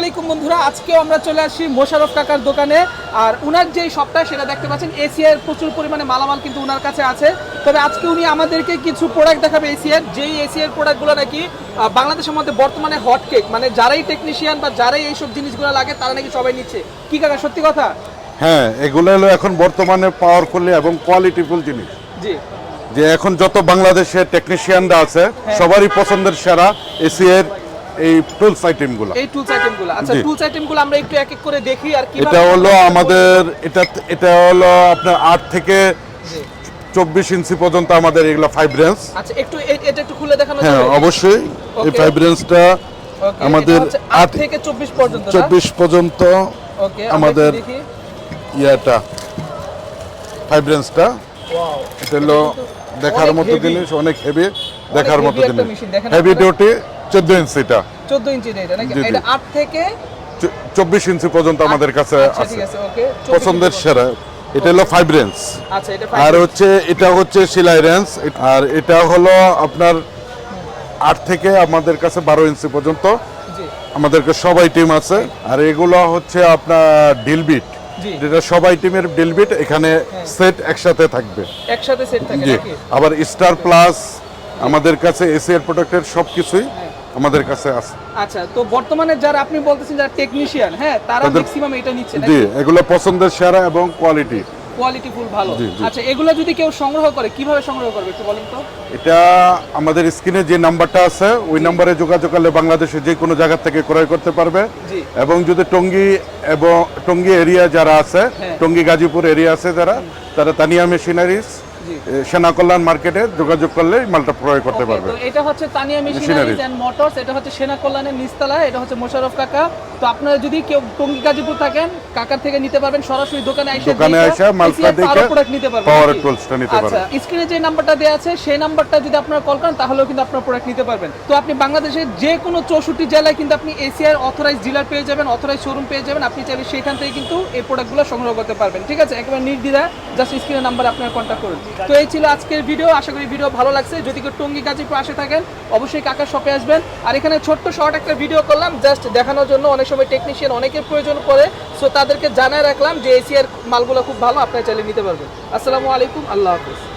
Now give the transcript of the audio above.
আলাইকুম বন্ধুরা আজকেও আমরা চলে আসি মোশারফ কাকার দোকানে। আর উনার যে শপটা সেটা দেখতে পাচ্ছেন এসিআর প্রচুর পরিমাণে মালামাল কিন্তু উনার কাছে আছে। তবে আজকে উনি আমাদেরকে কিছু প্রোডাক্ট দেখাবে এসিআর যেই এসিআর প্রোডাক্টগুলো নাকি বাংলাদেশের মধ্যে বর্তমানে হট কেক মানে যারাই টেকনিশিয়ান বা যারাই এইসব জিনিসগুলো লাগে তারা নাকি সবাই নিচ্ছে। কি কাকা সত্যি কথা? হ্যাঁ এগুলো হলো এখন বর্তমানে পাওয়ারফুল এবং কোয়ালিটিফুল জিনিস। জি। যে এখন যত বাংলাদেশের টেকনিশিয়ানরা আছে হ্যাঁ। সবারই পছন্দের সেরা এসি এর এই টুলস আইটেমগুলো এই টুলস আইটেমগুলো আচ্ছা টুলস আইটেমগুলো আমরা একটু এক এক করে দেখি আর কি এটা হলো আমাদের এটা এটা হলো আপনার আট থেকে চব্বিশ ইঞ্চি পর্যন্ত আমাদের এগুলো ফাইভ রেঞ্জ আচ্ছা একটু এটা একটু খুলে দেখানো হ্যাঁ অবশ্যই। এই রেঞ্জটা আমাদের আট থেকে চব্বিশ পর্যন্ত? চব্বিশ পর্যন্ত ওকে আমাদের- ইয়াটা ওয়াও এটা হলো দেখার মতো জিনিস অনেক হেভি দেখার মতো জিনিস। হেভি? ডিউটি চোদ্দ ইঞ্চিটা 14 ইঞ্চি এটা নাকি। এটা 8 থেকে চব্বিশ ইঞ্চি পর্যন্ত আমাদের কাছে আচ্ছা আছে ঠিক আছে। ওকে। পছন্দের সেরা। এটা হলো ফাইভ রেঞ্জ আচ্ছা এটা আর হচ্ছে এটা হচ্ছে সিলাই রেঞ্জ আর এটা হলো আপনার আট থেকে আমাদের কাছে বারো ইঞ্চি পর্যন্ত। জি। আমাদেরকে সবাই টিম আছে। আর এগুলো হচ্ছে আপনার ডিলবিট জি। যেটা সবাই টিমের ডিলবিট এখানে সেট একসাথে থাকবে। একসাথে সেট আবার স্টার প্লাস আমাদের কাছে এসিআর প্রোডাক্টের সব কিছুই আমাদের কাছে আছে আচ্ছা তো বর্তমানে যারা আপনি বলতেছেন যারা টেকনিশিয়ান হ্যাঁ তারা ম্যাক্সিমাম এটা নিচ্ছে জি এগুলো পছন্দের সেরা এবং কোয়ালিটি কোয়ালিটি ফুল ভালো। আচ্ছা এগুলো যদি কেউ সংগ্রহ করে কীভাবে সংগ্রহ করবে একটু বলেন তো এটা আমাদের স্ক্রিনে যে নাম্বারটা আছে ওই নাম্বারে যোগাযোগ করলে বাংলাদেশে যে কোনো জায়গা থেকে ক্রয় করতে পারবে জি। এবং যদি টঙ্গী এবং টঙ্গী এরিয়া যারা আছে হ্যাঁ। টঙ্গী গাজীপুর এরিয়া আছে যারা তারা তানিয়া মেশিনারিজ। সেনা কল্যাণ মার্কেটে যোগাযোগ করলে মালটা ক্রয় করতে পারবে। এটা হচ্ছে তানিয়া মেশিনারিজ এন্ড মোটরস এটা হচ্ছে সেনা কল্যাণের নিচতলা এটা হচ্ছে মোশাররফ কাকা। তো আপনারা যদি কেউ টঙ্গী গাজীপুর থাকেন কাকার থেকে নিতে পারবেন সরাসরি দোকানে এসে দোকানে এসে মালটা দেখে product নিতে পারবেন পাওয়ার টুলসটা নিতে পারবেন। আচ্ছা স্ক্রিনে যে নাম্বারটা দেওয়া আছে সেই নাম্বারটা যদি আপনারা কল করেন তাহলেও কিন্তু আপনার প্রোডাক্ট নিতে পারবেন। তো আপনি বাংলাদেশের যে কোনো চৌষট্টি জেলায় কিন্তু আপনি এসিআর অথরাইজ ডিলার পেয়ে যাবেন অথরাইজ শোরুম পেয়ে যাবেন। আপনি চাইলে সেখান থেকে কিন্তু এই প্রোডাক্টগুলো সংগ্রহ করতে পারবেন। ঠিক আছে? একেবারে নির্দ্বিধা জাস্ট স্ক্রিনের নাম্বার আপনারা কন্ট্যাক্ট করুন। তো এই ছিল আজকের ভিডিও আশা করি ভিডিও ভালো লাগছে। যদি কেউ টঙ্গি গাজীপুর আসে থাকেন, অবশ্যই কাকার শপে আসবেন। আর এখানে ছোট্ট শর্ট একটা ভিডিও করলাম জাস্ট দেখানোর জন্য। অনেক সময় টেকনিশিয়ান অনেকের প্রয়োজন পড়ে সো তাদেরকে জানায় রাখলাম যে এসিয়ার মালগুলো খুব ভালো, আপনারা চাইলে নিতে পারবেন। আসসালামু আলাইকুম, আল্লাহ হাফিজ।